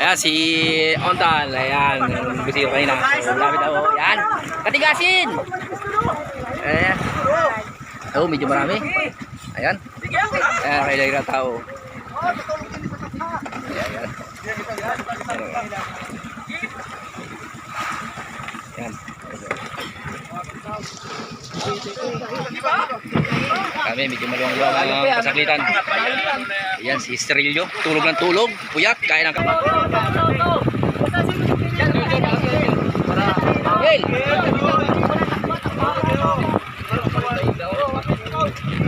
Ayan, si Ontal. Ayan, bisiro kanina. Lapit ako. Ayan. Katigasin! Ayan. Oh, medyo marami. Ayan. Ayan, kaya lang tao. Ayan. Ayan. Kami, medyo maluwang-luwang ang kasaglitan. Ayan, si Sterilio. Tulog ng tulog. Puyak, kain ng kapag. Hey!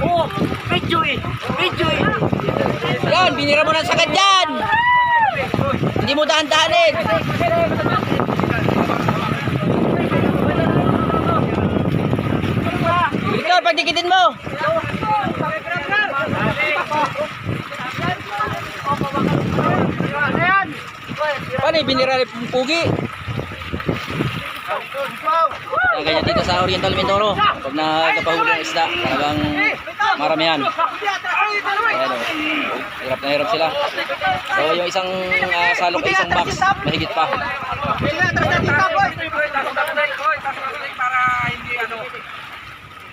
Oh, medyo eh. Medyo eh. Yan, binira mo ng sagad yan! Hindi mo dahan-dahanin! Victor, pagdikitin mo! Paano binira ni Pugi? Kaya ganyan dito sa Oriental Mindoro. Pag nagkapahuli ng isda, talagang maramihan. Ayan o. Hirap na hirap sila. So yung isang ah, salok isang box, mahigit pa.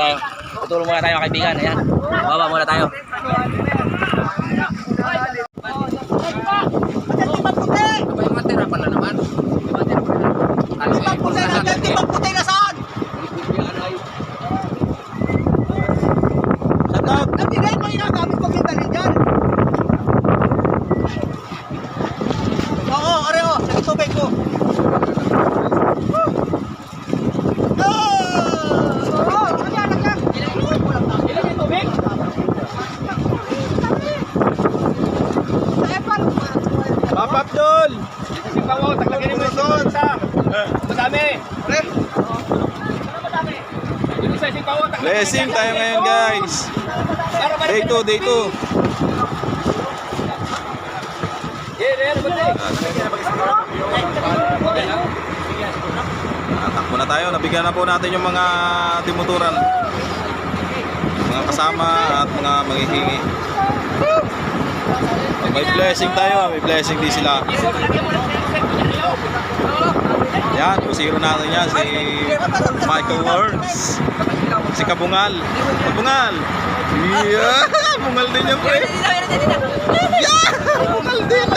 tayo. Tulong muna tayo kaibigan. Ayan. Baba muna tayo. Abay, matira pa na naman. Matira pa na. Ay, Oo, areho, sa tubig ko. Papa Abdul! Blessing tayo ngayon guys. Day 2, day 2. Takbo na tayo. Nabigyan na po natin yung mga timuturan. Mga kasama at mga manghihingi. May blessing tayo. May blessing din sila. Yan, kusiro natin yan. Si Michael Words. Si Kabungal. Kabungal. Yeah! Bungal din yan, pre. Yeah! Bungal din.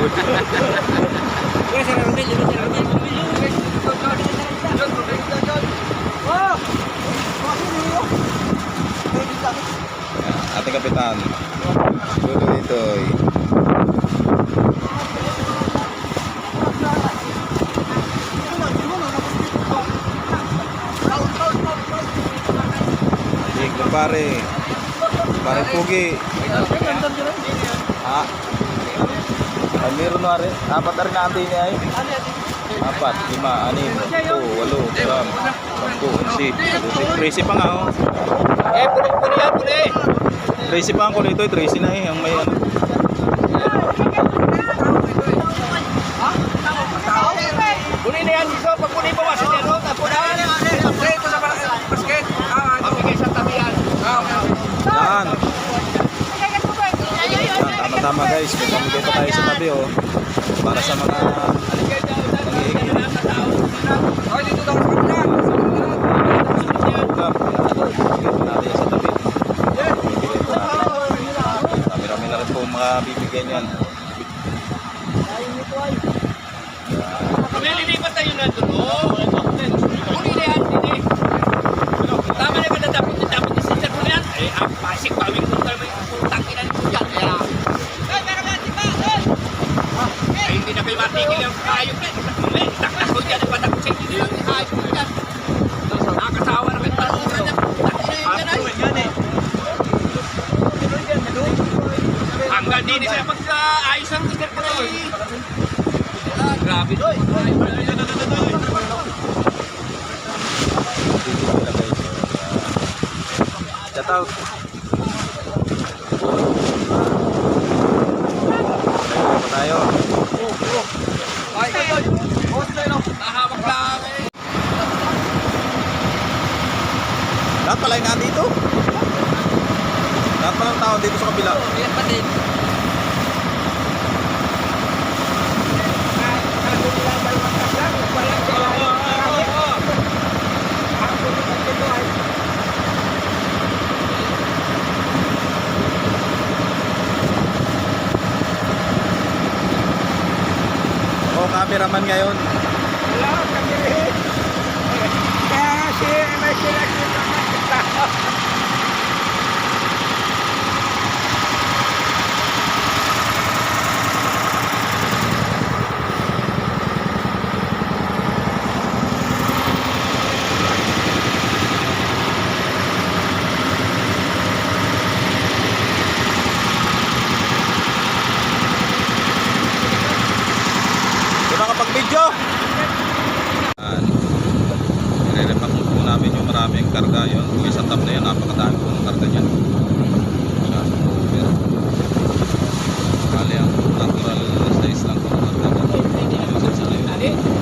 Ating kapitan. Big na pare. Pare Pugi. Ha? Ay, meron na rin. Apat na rin natin niya ay. Apat, lima, anim, ito, walo, siyam, sampu, unsi. Tracy pa nga oh. Eh, puli-puli yan, puli. Tracy pa ang kulo ito, Tracy na eh. Ang may ano. Puli na yan dito. Pag puli mo, wasin yan. Tapos na. Puli ito sa basket. Sa tabi yan. Yan. Yan, Tama-tama guys, pamigay pa tayo sa tabi oh. Para sa mga nangihingi. Okay, dito daw sa kanila. Ulam. Bigyan po natin yan yan. Nililipat tayo na doon. South. Cameraman ngayon. Di ba kapag video? Yan. Nire-repack po namin yung maraming karga yun. Kung isang tap na yan, napakadami po ng karga niyan. Siya, pero Kali ang natural size lang po ng karga niyan. Yung sa sarili. Yan, yung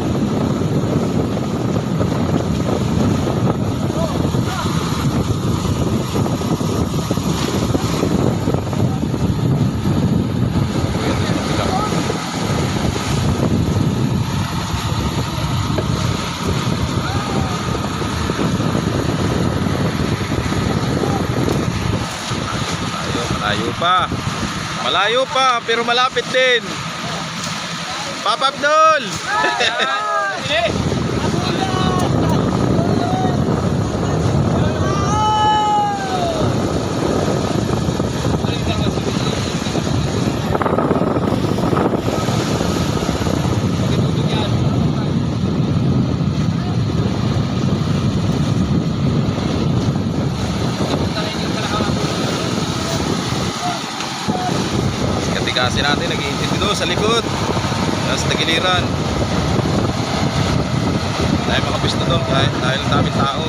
kabila. Malayo, pa. Malayo pa, pero malapit din. Papa Abdul! Katigasin natin, nag-iintindi sa likod. Tapos tagiliran. Mga pisto doon, dahil, dahil daming tao.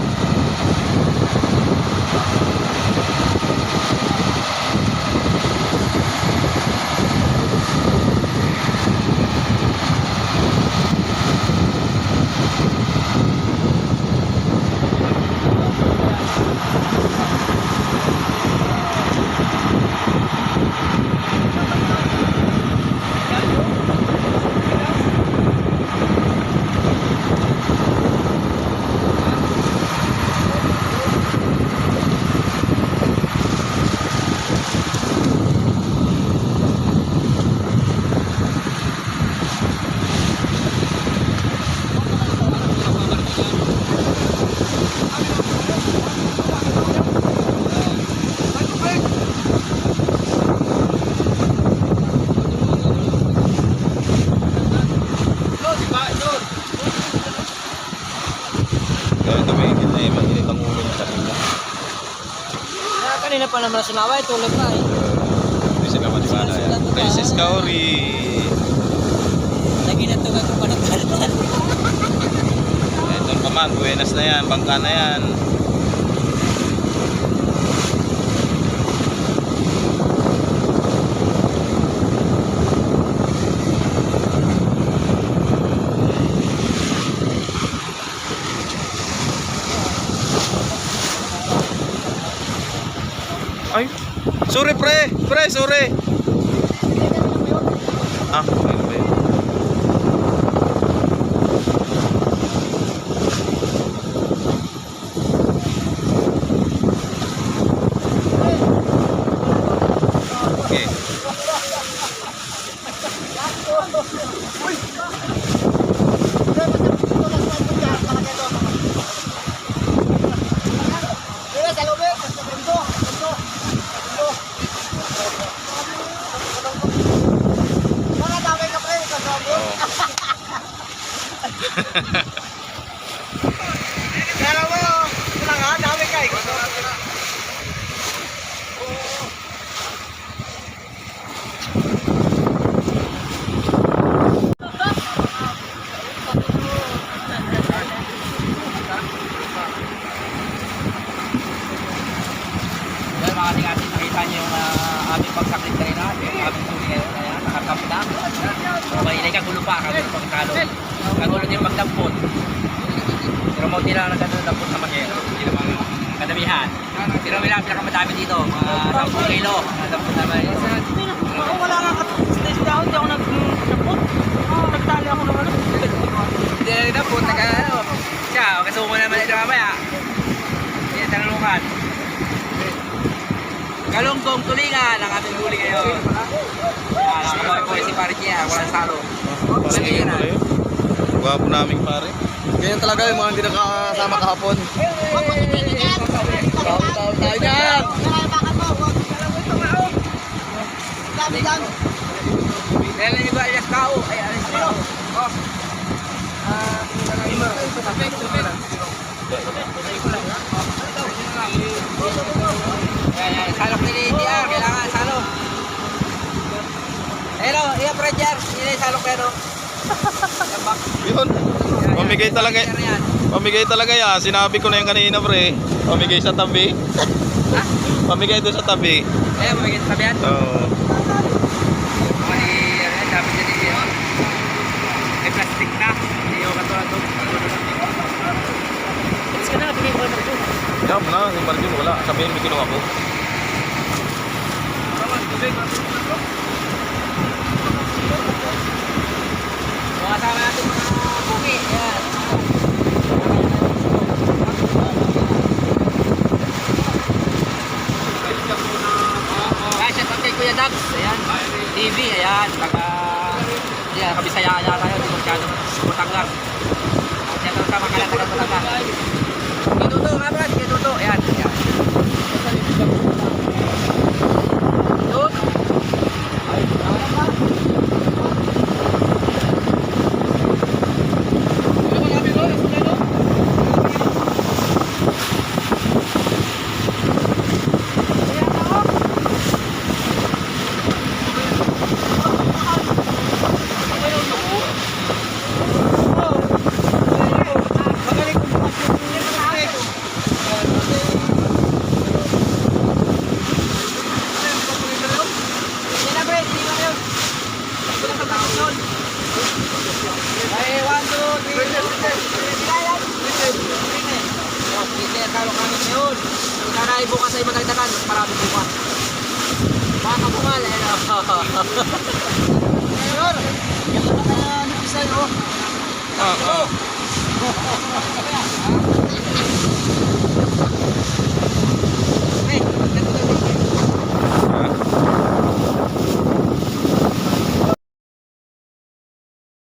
Pa naman sumawa, tulog na eh. Hindi sila maniwala yan. Princess Kaori. Naginatog ako pa ng. Ito pa man, buenas na yan, bangka na yan. Ay, sorry pre, pre, sorry. Ah, ayun ba yun? Okay. Well, mga tingati, nakita niyo yung uh, aming pagsaklit kanina, yung aming tuli ngayon, ayan, nakakamp na. So, mahinay kagulo pa, kagulo pa kalo. Kagulo din magdampot. Pero mo tila na ganun dampot na makero. Hindi naman kadamihan. Pero may lang pinakamadami dito, mga 10 kilo. Mga dampot naman. Wala nga ka-stage down, hindi ako nag-napot. Nagtali ako ng ano. Hindi na dampot, naka ano. Siya, kasumo naman ito mamaya. Hindi na tanulungan. Galunggong tulingan ang aming huli ngayon. Ah, nakakamay po si Parikia, walang salo. Sige, yun. Gwapo naming pare. Ganyan talaga yung mga hindi nakakasama kahapon. Taon-taon tayo dyan! Kaya lang yung alias kao. Ay, alias kao. Oh. Ah, tapik. Yan, yan. Salok ni DR. Kailangan salok. Hello, iya Prajar. Ini salok pero. Tambak. Yun. Pamigay talaga. Yan. Pamigay talaga yan. Sinabi ko na yung kanina pre. Pamigay sa tabi. Ha? Pamigay doon sa tabi. Eh, mabigit sabihan. Oo. Mali, ano yan, dapat yan din yun. May plastic na. Hindi yung katulad doon. Alis ka na, bigay ko na ito. Yan mo na. Yung barjun wala. Sabihin may kinuha ko. Mga sama natin mga buki. Yan. Guys, shout out kay Kuya Dags. Ayan. TV, ayan. Taga... Ayan, kabisayaan yata yun. Di masyado. Batangas. Shout out sa mga kalatagan Batangas. Kinuto nga brad, kinuto. Ayan. tayo bukas ay magdagdagan, mas marami bukas. Baka bungal eh. Mayor, yung mga nangyari sa'yo. Oh. Oo. Oh, oh. Hey,